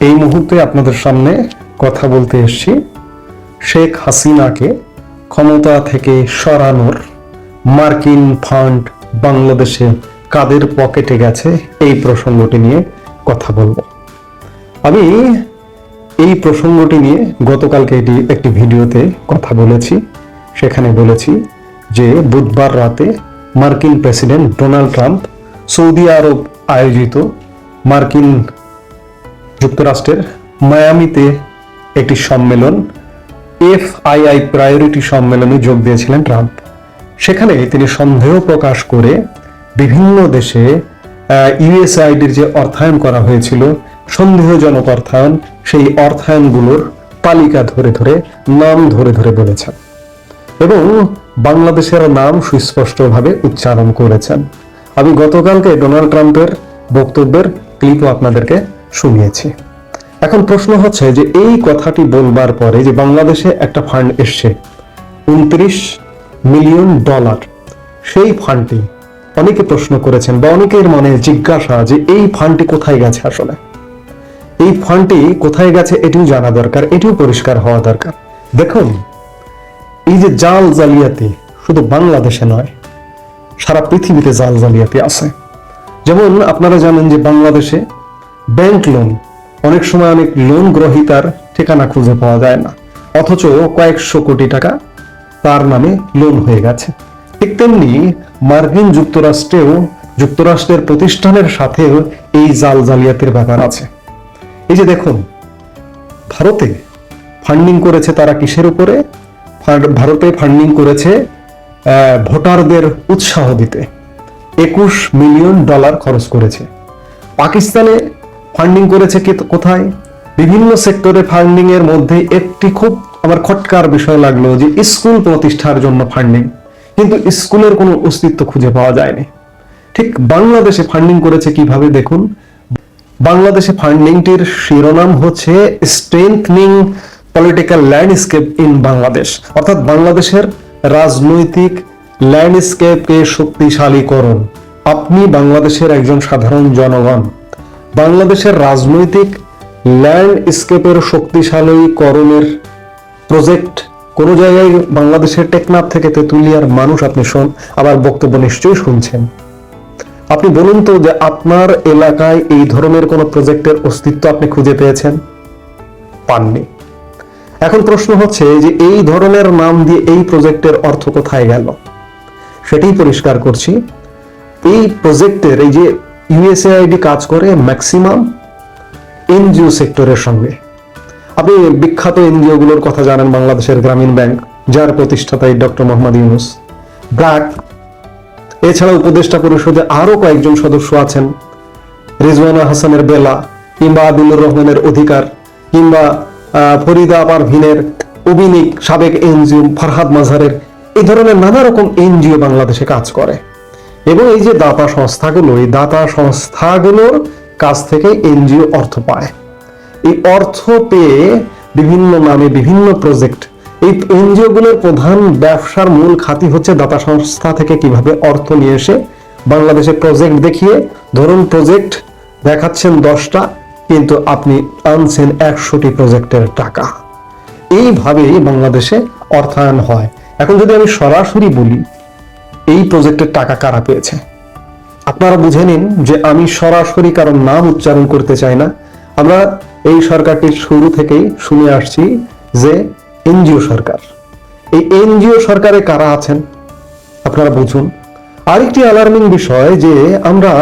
এই মুহূর্তে আপনাদের সামনে কথা বলতে এসেছি শেখ হাসিনাকে ক্ষমতা থেকে সরানোর মার্কিন ফান্ড বাংলাদেশে কাদের পকেটে গেছে এই প্রসঙ্গটি নিয়ে কথা বলব। আমি এই প্রসঙ্গটি নিয়ে গতকালকে এটি একটি ভিডিওতে কথা বলেছি। সেখানে বলেছি যে বুধবার রাতে মার্কিন president Donald Trump Saudi Arab আয়োজিত মার্কিন যুক্তরাষ্ট্রের মায়ামিতে একটি সম্মেলন, এফআইআই প্রায়োরিটি সম্মেলনে যোগ দিয়েছিলেন ট্রাম্প। সেখানে তিনি সন্দেহ প্রকাশ করে বিভিন্ন দেশে ইউএসআইডির যে অর্থায়ন করা হয়েছিল, সন্দেহজনক অর্থায়ন, সেই অর্থায়নগুলোর তালিকা ধরে ধরে, নাম ধরে ধরে বলেছেন এবং বাংলাদেশের নাম সুস্পষ্টভাবে উচ্চারণ করেছেন। আমি গতকালকে ডোনাল্ড ট্রাম্পের বক্তব্যের ক্লিপও আপনাদেরকে শুনিয়েছি। এখন প্রশ্ন হচ্ছে যে এই কথাটি বলবার পরে যে বাংলাদেশে একটা ফান্ড এসছে, উনত্রিশ মিলিয়ন ডলার। সেই ফান্ডটি অনেকে প্রশ্ন করেছেন বা অনেকের মনে জিজ্ঞাসা যে এই ফান্ডটি কোথায় গেছে আসলে? এই ফান্ডটি কোথায় গেছে এটিও জানা দরকার, এটিও পরিষ্কার হওয়া দরকার। দেখুন, এই যে জাল জালিয়াতি শুধু বাংলাদেশে নয়, সারা পৃথিবীতে জাল জালিয়াতি আছে। যেমন আপনারা জানেন যে বাংলাদেশে ব্যাংক লোন অনেক সময় অনেক লোন গ্রহীতার ঠিকানা খুঁজে পাওয়া যায় না। অথচ কয়েকশো কোটি টাকা তার নামে লোন হয়ে গেছে। ঠিক তেমনি মার্কিন যুক্তরাষ্ট্রেও যুক্তরাষ্ট্রের প্রতিষ্ঠানের সাথেও এই জাল জালিয়াতির ব্যাপার আছে। এই যে দেখুন, ভারতে ফান্ডিং করেছে তারা কিসের উপরে? ভারতে ফান্ডিং করেছে ভোটারদের উৎসাহ দিতে। একুশ মিলিয়ন ডলার খরচ করেছে। পাকিস্তানে ফান্ডিং করেছে কি- কোথায়? বিভিন্ন সেক্টরে ফান্ডিং এর মধ্যে একটি খুব আমার খটকার বিষয় লাগল যে স্কুল প্রতিষ্ঠার জন্য ফান্ডিং কিন্তু স্কুলের কোনো অস্তিত্ব খুঁজে পাওয়া যায়নি। ঠিক বাংলাদেশে ফান্ডিং করেছে কীভাবে দেখুন? বাংলাদেশে ফান্ডিংটির শিরোনাম হচ্ছে strengthening political landscape in Bangladesh অর্থাৎ বাংলাদেশের রাজনৈতিক ল্যান্ডস্কেপকে শক্তিশালীকরণ। আপনি বাংলাদেশের একজন সাধারণ জনগণ। বাংলাদেশের রাজনৈতিক ল্যান্ডস্কেপের শক্তিশালীকরণের প্রজেক্ট। কোন জায়গায় বাংলাদেশের টেকনাফ থেকে তেতুলিয়ার মানুষ, আপনি শোন আবার বক্তব্য নিশ্চয়ই শুনছেন। আপনি বলুন তো যে আপনার এলাকায় এই ধরনের কোন প্রজেক্টের অস্তিত্ব আপনি খুঁজে পেয়েছেন? পাননি। এখন প্রশ্ন হচ্ছে যে এই ধরনের নাম দিয়ে এই প্রজেক্টের অর্থ কোথায় গেল? সেটাই পরিষ্কার করছি। এই প্রজেক্টের, এই যে ইউএসএআইডি কাজ করে ম্যাক্সিমাম এনজিও সেক্টরের সঙ্গে। আপনি বিখ্যাত এনজিও গুলোর কথা জানেন, বাংলাদেশের গ্রামীণ ব্যাংক, যার প্রতিষ্ঠাতা ডক্টর মোহাম্মদ ইউনুস। ব্র্যাক, এছাড়া উপদেষ্টা পরিষদে আরও কয়েকজন সদস্য আছেন। রিজওয়ানা হাসানের বেলা, কিংবা আদিলুর রহমানের অধিকার, কিংবা ফরিদা পারভিনের অবিনিক সাবেক এনজিও ফারহাদ মাঝারের এই ধরনের নানা রকম এনজিও বাংলাদেশে কাজ করে। এবং এই যে দাতা সংস্থাগুলো, এই দাতা সংস্থাগুলোর কাছ থেকে এনজিও অর্থ পায়। এই অর্থ পেয়ে বিভিন্ন নামে বিভিন্ন প্রজেক্ট এই এনজিও গুলোর প্রধান ব্যবসার মূল খাতি হচ্ছে দাতা সংস্থা থেকে কীভাবে অর্থ নিয়ে এসে বাংলাদেশে প্রজেক্ট দেখিয়ে, ধরুন প্রজেক্ট দেখাচ্ছেন দশটা, কিন্তু আপনি আনছেন একশোটি প্রজেক্টের টাকা। এইভাবেই বাংলাদেশে অর্থায়ন হয়। এখন যদি আমি সরাসরি বলি এই প্রজেক্টের টাকা কারা পেয়েছে? আপনারা বুঝে নিন যে আমি সরাসরি কারণ নাম উচ্চারণ করতে চাই না। আমরা এই সরকারটির শুরু থেকেই শুনে আসছি যে এনজিও সরকার। এই এনজিও সরকারে কারা আছেন? আপনারা বুঝুন। আরেকটি অ্যালার্মিং বিষয় যে আমরা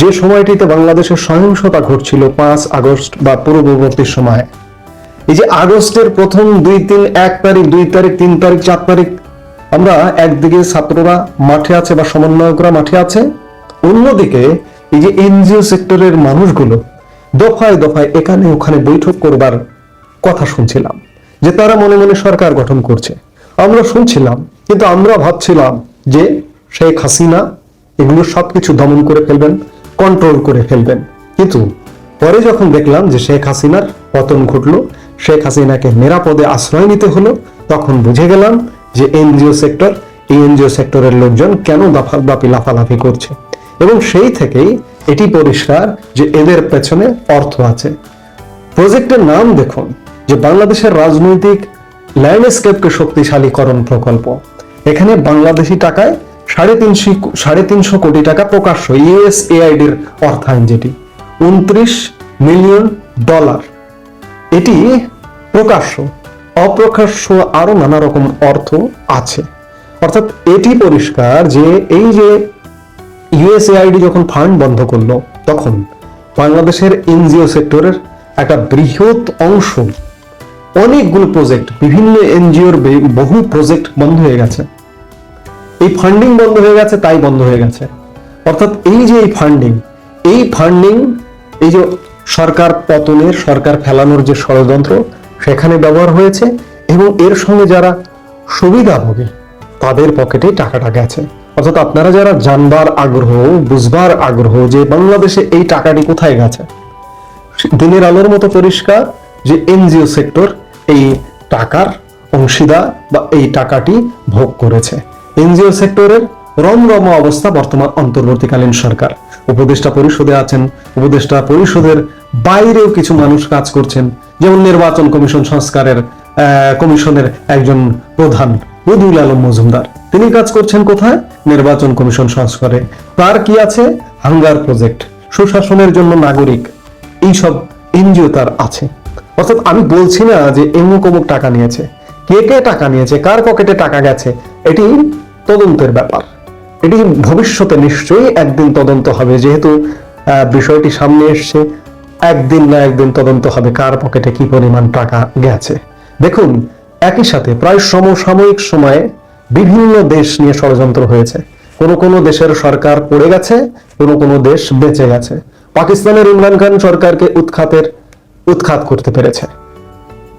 যে সময়টিতে বাংলাদেশের সহিংসতা ঘটছিল পাঁচ আগস্ট বা পূর্ববর্তী সময়, এই যে আগস্টের প্রথম দুই তিন এক তারিখ, দুই তারিখ, তিন তারিখ, চার তারিখ আমরা একদিকে ছাত্ররা মাঠে আছে বা সমন্বয়করা মাঠে আছে, অন্যদিকে এই যে এনজিও সেক্টরের মানুষগুলো দফায় দফায় এখানে ওখানে বৈঠক করবার কথা শুনছিলাম, যে তারা মনে মনে সরকার গঠন করছে। আমরা শুনছিলাম, কিন্তু আমরা ভাবছিলাম যে শেখ হাসিনা এগুলো সবকিছু দমন করে ফেলবেন কন্ট্রোল করে ফেলবেন। কিন্তু পরে যখন দেখলাম যে শেখ হাসিনার পতন ঘটলো, শেখ হাসিনাকে নিরাপদে আশ্রয় নিতে হলো, তখন বুঝে গেলাম যে এনজিও সেক্টর, এই এনজিও সেক্টরের লোকজন কেন দাফাদাপি লাফালাফি করছে? এবং সেই থেকেই এটি পরিষ্কার যে এদের পেছনে অর্থ আছে। প্রজেক্টের নাম দেখুন, যে বাংলাদেশের রাজনৈতিক ল্যান্ডস্কেপকে শক্তিশালীকরণ প্রকল্প। এখানে বাংলাদেশি টাকায় সাড়ে তিনশো সাড়ে তিনশো কোটি টাকা প্রকাশ্য ইউএসএআইডির অর্থায়ন যেটি, উনত্রিশ মিলিয়ন ডলার। এটি প্রকাশ্য অপ্রকাশ্য আরও নানা রকম অর্থ আছে। অর্থাৎ এটি পরিষ্কার যে এই যে ইউএসএআইডি যখন ফান্ড বন্ধ করল, তখন বাংলাদেশের এনজিও সেক্টরের একটা বৃহৎ অংশ অনেকগুলো প্রজেক্ট বিভিন্ন এনজিওর বহু প্রজেক্ট বন্ধ হয়ে গেছে। এই ফান্ডিং বন্ধ হয়ে গেছে, তাই বন্ধ হয়ে গেছে। অর্থাৎ এই যে এই ফান্ডিং এই ফান্ডিং এই যে সরকার পতনের, সরকার ফেলানোর যে ষড়যন্ত্র সেখানে ব্যবহার হয়েছে এবং এর সঙ্গে যারা সুবিধাভোগী তাদের পকেটে টাকাটা গেছে। অর্থাৎ আপনারা যারা জানবার আগ্রহ, বুঝবার আগ্রহ যে বাংলাদেশে এই টাকাটি কোথায় গেছে, দিনের আলোর মতো পরিষ্কার যে এনজিও সেক্টর এই টাকার অংশীদার বা এই টাকাটি ভোগ করেছে। এনজিও সেক্টরের রমরম অবস্থা বর্তমান অন্তর্বর্তীকালীন সরকার। উপদেষ্টা পরিষদে আছেন, উপদেষ্টা পরিষদের বাইরেও কিছু মানুষ কাজ করছেন, যেমন নির্বাচন কমিশন সংস্কারের কমিশনের একজন প্রধান বদুল আলম মজুমদার। তিনি কাজ করছেন কোথায়? নির্বাচন কমিশন সংস্কারে। তার কি আছে? Hunger project. সুশাসনের জন্য নাগরিক। এইসব এনজিও তার আছে। অর্থাৎ আমি বলছি না যে এমুক অমুক টাকা নিয়েছে। কে কে টাকা নিয়েছে? কার পকেটে টাকা গেছে? এটি তদন্তের ব্যাপার। এটি ভবিষ্যতে নিশ্চয়ই একদিন তদন্ত হবে, যেহেতু বিষয়টি সামনে এসছে, একদিন না একদিন তদন্ত হবে কার পকেটে কি পরিমাণ টাকা গেছে। দেখুন, একই সাথে প্রায় সমসাময়িক সময়ে বিভিন্ন দেশ নিয়ে ষড়যন্ত্র হয়েছে। কোন কোন দেশের সরকার পড়ে গেছে, কোন কোন দেশ বেঁচে গেছে। পাকিস্তানের ইমরান খান সরকারকে উৎখাতের, উৎখাত করতে পেরেছে।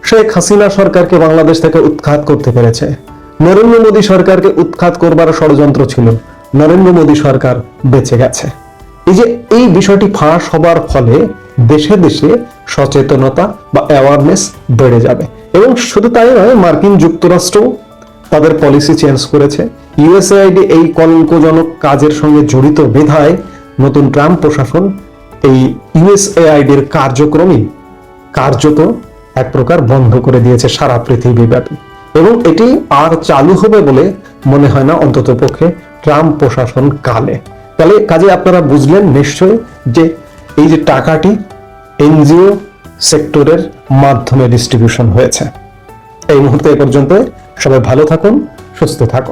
শেখ হাসিনা সরকারকে বাংলাদেশ থেকে উৎখাত করতে পেরেছে। নরেন্দ্র মোদী সরকারকে উৎখাত করবার ষড়যন্ত্র ছিল। নরেন্দ্র মোদী সরকার বেঁচে গেছে। এই যে এই বিষয়টি ফাঁস হবার ফলে দেশে দেশে সচেতনতা বা অ্যাওয়ারনেস বেড়ে যাবে। এবং শুধু তাই নয়, মার্কিন যুক্তরাষ্ট্র তাদের পলিসি চেঞ্জ করেছে। ইউএসএআইডি এই কলঙ্কজনক কাজের সঙ্গে জড়িত বিধায় নতুন ট্রাম্প প্রশাসন এই ইউএসএআইডির কার্যক্রমই কার্যত এক প্রকার বন্ধ করে দিয়েছে সারা পৃথিবী ব্যাপী এবং এটি আর চালু হবে বলে মনে হয় না অন্তত পক্ষে ট্রাম্প প্রশাসন কালে। তাহলে কাজে আপনারা বুঝলেন নিশ্চয় যে এই যে টাকাটি এনজিও সেক্টরের মাধ্যমে ডিস্ট্রিবিউশন হয়েছে। এই মুহূর্তে এ পর্যন্ত সবাই ভালো থাকুন, সুস্থ থাকুন।